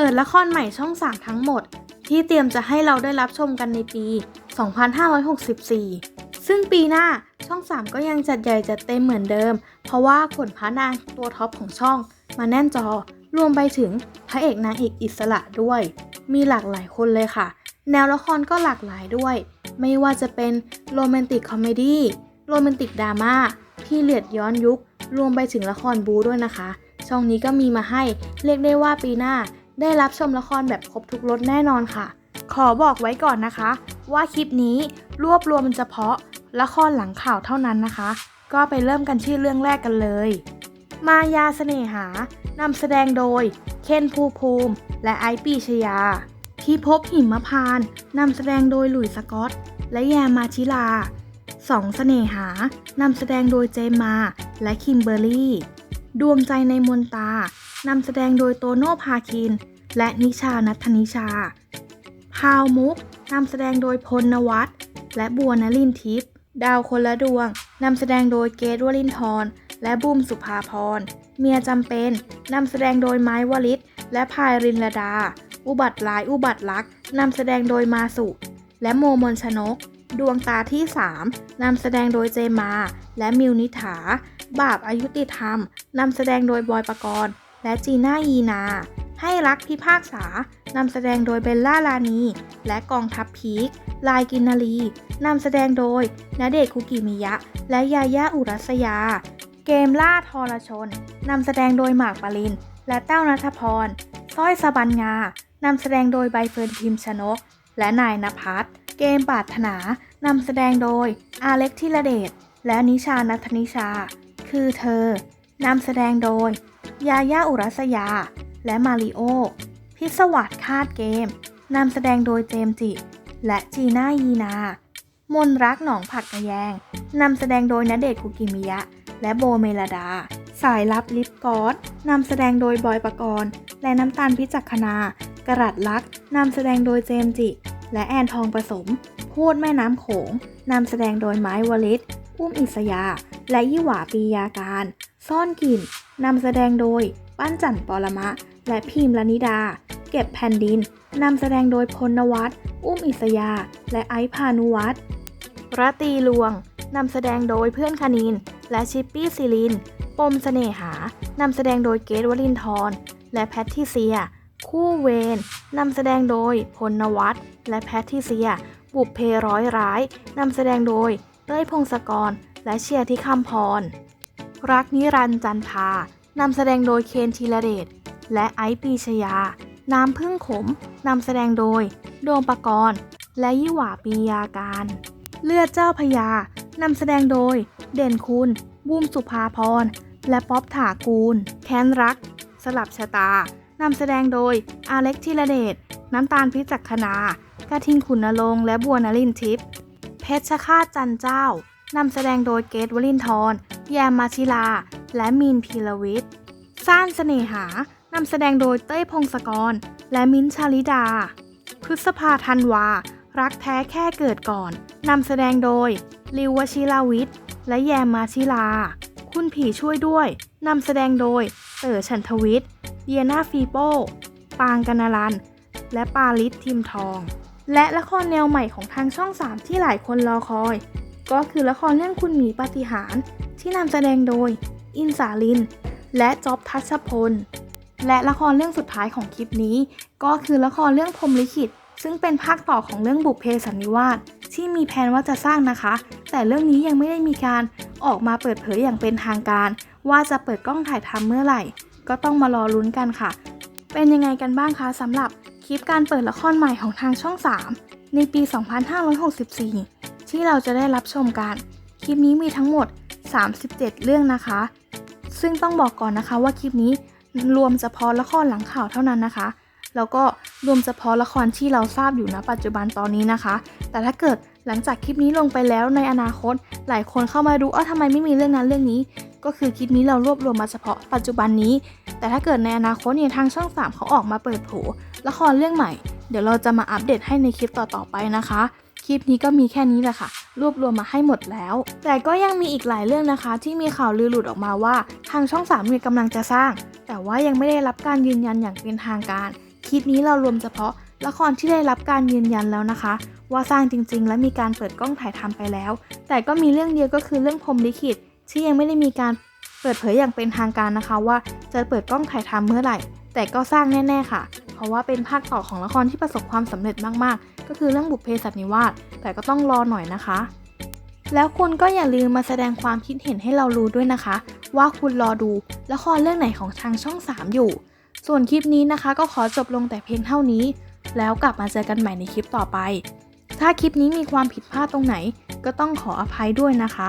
ปิดละครใหม่ช่อง3ทั้งหมด ที่เตรียมจะให้เราได้รับชมกันในปี 2564 ซึ่งปีหน้าช่อง 3 ก็ยังจัดใหญ่จัดเต็มเหมือนเดิม เพราะว่าขนพระนางตัวท็อปของช่อง มาแน่นจอ รวมไปถึงพระเอกนางเอกอิสระด้วย มีหลากหลายคนเลยค่ะ แนวละครก็หลากหลายด้วย ไม่ว่าจะเป็นโรแมนติกคอมเมดี้โรแมนติกดราม่าพี่เลียดย้อนยุค รวมไปถึงละครบูด้วยนะคะ ช่องนี้ก็มีมาให้เรียกได้ว่าปีหน้า ได้รับชมละครแบบครบทุกรสแน่นอนค่ะ ขอบอกไว้ก่อนนะคะ ว่าคลิปนี้รวบรวมเฉพาะละครหลังข่าวเท่านั้นนะคะ ก็ไปเริ่มกันที่เรื่องแรกกันเลย มายาเสน่หานำแสดงโดย เคนภูภูมิ และไอปีชยา ที่พบหิมพานนำแสดงโดยหลุยสกอต และแยมมาชิลาสองเสน่หานำแสดงโดยเจมมาและคิมเบอร์รี่ ดวงใจในมนตา นำแสดงโดยโตโน่พาคิน และนิชานัทนิชา พาวมุกนำแสดงโดยพลนวัตและบัวนลินทิพย์ดาวคนละดวงนำแสดงโดยเกตวลินทรและบูมสุภาพร เมียจำเป็นนำแสดงโดยไม้วลิตและพายรินลดา อุบัติร้ายอุบัติรักนำแสดงโดยมาสุ และโมมนชนก ดวงตาที่ 3นำแสดงโดยเจมา และมิวนิถา บาปอายุติธรรมนำแสดงโดยบอยปรกรณ์ และจีน่ายีนา ให้รักพิพากษานำแสดงโดยเบลล่าลานี และกองทัพพีคลายกินนารีนำแสดงโดยณเดชน์คุกิมิยะ และยายาอุรัสยา เกมล่าทรชนนำแสดงโดยหมากปริน และเต้านัทพรสร้อยสบันงานำแสดงโดยใบเฟิร์นพิมพ์ชนก และนายนภัสเกมปาถนานำแสดงโดยอาเล็กธิระเดชและนิชานัทนิชา คือเธอนำแสดงโดย ยาย่าอุรัสยา และมาริโอ พิศวัตคาดเกม นำแสดงโดยเจมส์จิ และจีน่ายีนา มนรักหนองผักกระแยง นำแสดงโดยณเดชน์คุกิมิยะ และโบเมลดา สายลับลิปกอดนำแสดงโดยบอยปกรณ์ และน้ำตาลพิจักขณากระรัดลักนำแสดงโดยเจมส์จิ และแอนทองผสม พูดแม่น้ำโขงนำแสดงโดยไม้วลิต อุ้มอิสยา และยี่หวาปียาการ ซ่อนกลิ่นนำแสดงโดย ปั้นจันปรมะ และพิมพ์ลนิดา เก็บแผ่นดินนำแสดงโดยพลนวัตอุ้มอิสยา และไอซ์พานุวัตรระตีลวงนำแสดงโดยเพื่อนคณิน และชิปปี้ซิลิน ปมเสน่หานำแสดงโดยเกตวลินทรและแพททิเซีย คู่เวนนำแสดงโดยพลนวัตและแพททิเซีย บุพเพร้อยร้ายนำแสดงโดย เต้ยพงศกร และเชียร์ที่คำพร รักนิรันจันทานำแสดงโดยเคนธีรเดชและไอซ์ปีชยา น้ำพึ่งขมนำแสดงโดย โดมปกรณ์ และยี่หว่าปียาการ เลือดเจ้าพญานำแสดงโดย เด่นคุณบูมสุภาพร และป๊อบถากูล แค้นรัก สลับชะตานำแสดงโดยอาเล็กธิรเดชน้ำตาลพิจักขณากระทิงขุนนรงและบัวนลินทิพย์ เพชรฆาตจันเจ้านำแสดงโดยเกตวลินทรแยมมาชิลา และมีนพีรวิทย์ซ่านเสน่หานำแสดงโดยเต้ยพงศกร และมิ้นชาลิดา พฤษภาธันวา รักแท้แค่เกิดก่อนนำแสดงโดยลิววชิลาวิทย์ และแยมมาชิลา คุณผีช่วยด้วยนำแสดงโดยเต๋อฉันทวิทย์เดียนาฟีโป้ ปางกนลัน และปาลิศทิมทอง และละครแนวใหม่ของทางช่อง 3 ที่หลายคนรอคอย ก็คือละครเรื่องคุณหมีปาฏิหาริย์ที่นำแสดงโดย อินสาลิน และจ๊อบทัชพล และละครเรื่องสุดท้ายของคลิปนี้ ก็คือละครเรื่องพรมลิขิต ซึ่งเป็นภาคต่อของเรื่องบุพเพสันนิวาสที่มีแผนว่าจะสร้างนะคะ แต่เรื่องนี้ยังไม่ได้มีการออกมาเปิดเผยอย่างเป็นทางการ ว่าจะเปิดกล้องถ่ายทำเมื่อไหร่ ก็ต้องมารอลุ้นกันค่ะ เป็นยังไงกันบ้างคะสำหรับ ลิปการเปิดละครใหม่ของทางช่อง 3 ในปี 2564 ที่เราจะได้รับชมกัน คลิปนี้มีทั้งหมด 37 เรื่องนะคะ ซึ่งต้องบอกก่อนนะคะว่าคลิปนี้รวมเฉพาะละครหลังข่าวเท่านั้นนะคะแล้วก็รวมเฉพาะละครที่เราทราบอยู่ณปัจจุบันตอนนี้นะคะ แต่ถ้าเกิดหลังจากคลิปนี้ลงไปแล้วในอนาคต หลายคนเข้ามาดูเออทำไมไม่มีเรื่องนั้นเรื่องนี้ ก็คือคลิปนี้เรารวบรวมมาเฉพาะปัจจุบันนี้ แต่ถ้าเกิดในอนาคตเนี่ยทางช่อง 3เขาออกมาเปิดโผละครเรื่องใหม่ เดี๋ยวเราจะมาอัปเดตให้ในคลิปต่อๆไปนะคะ คลิปนี้ก็มีแค่นี้แหละค่ะ รวบรวมมาให้หมดแล้ว แต่ก็ยังมีอีกหลายเรื่องนะคะ ที่มีข่าวลือหลุดออกมาว่า ทางช่อง 3 เนี่ยกำลังจะสร้าง แต่ว่ายังไม่ได้รับการยืนยันอย่างเป็นทางการ คลิปนี้เรารวมเฉพาะละครที่ได้รับการยืนยันแล้วนะคะ ว่าสร้างจริงๆ และมีการเปิดกล้องถ่ายทำไปแล้ว แต่ก็มีเรื่องเดียวก็คือเรื่องพรมลิขิตที่ยังไม่ได้มีการ เปิดเผยอย่างเป็นทางการนะคะว่าจะเปิดกล้องถ่ายทำเมื่อไหร่ แต่ก็สร้างแน่ ๆ ค่ะ เพราะว่าเป็นภาคต่อของละครที่ประสบความสำเร็จมากๆ ก็คือเรื่องบุพเพสันนิวาสแต่ก็ต้องรอหน่อยนะคะ แล้วคุณก็อย่าลืมมาแสดงความคิดเห็นให้เรารู้ด้วยนะคะ ว่าคุณรอดูละครเรื่องไหนของทางช่อง 3 อยู่ ส่วนคลิปนี้นะคะ ก็ขอจบลงแต่เพียงเท่านี้ แล้วกลับมาเจอกันใหม่ในคลิปต่อไป ถ้าคลิปนี้มีความผิดพลาดตรงไหน ก็ต้องขออภัยด้วยนะคะ